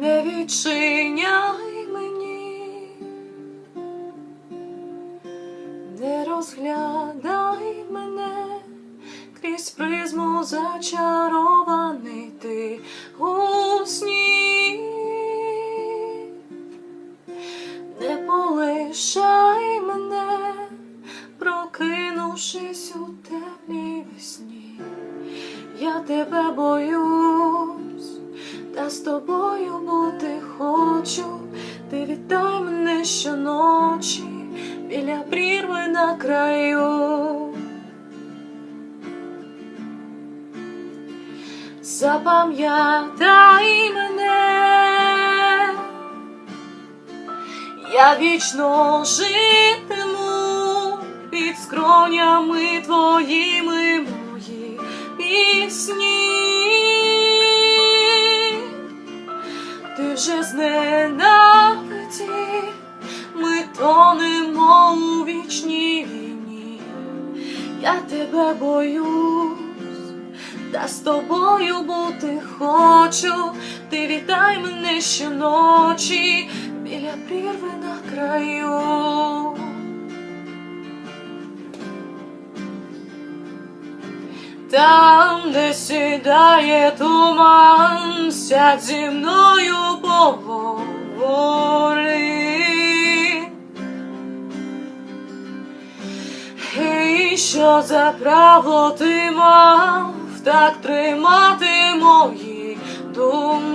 не відчиняй мені, не розглядай мене крізь призму зачарований ти у сні. Не полишай мене, прокинувшись у теплій весні. Я тебе боюсь, та з тобою бути хочу. Ти вітай мене щоночі біля прірви на краю. Запам'ятай мене, я вічно житиму під скронями твоїми мої пісні. Тонемо у вічній війні. Я тебе боюсь, та з тобою бути хочу. Ти вітай мене щоночі біля прірви на краю. Там, де сідає туман, сядь зі мною поговори. Що за право ти мав? Так тримати мої думки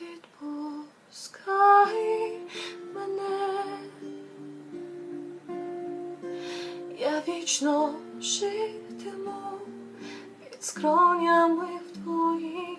відпускай мене, я вічно житиму під скронями в твоїй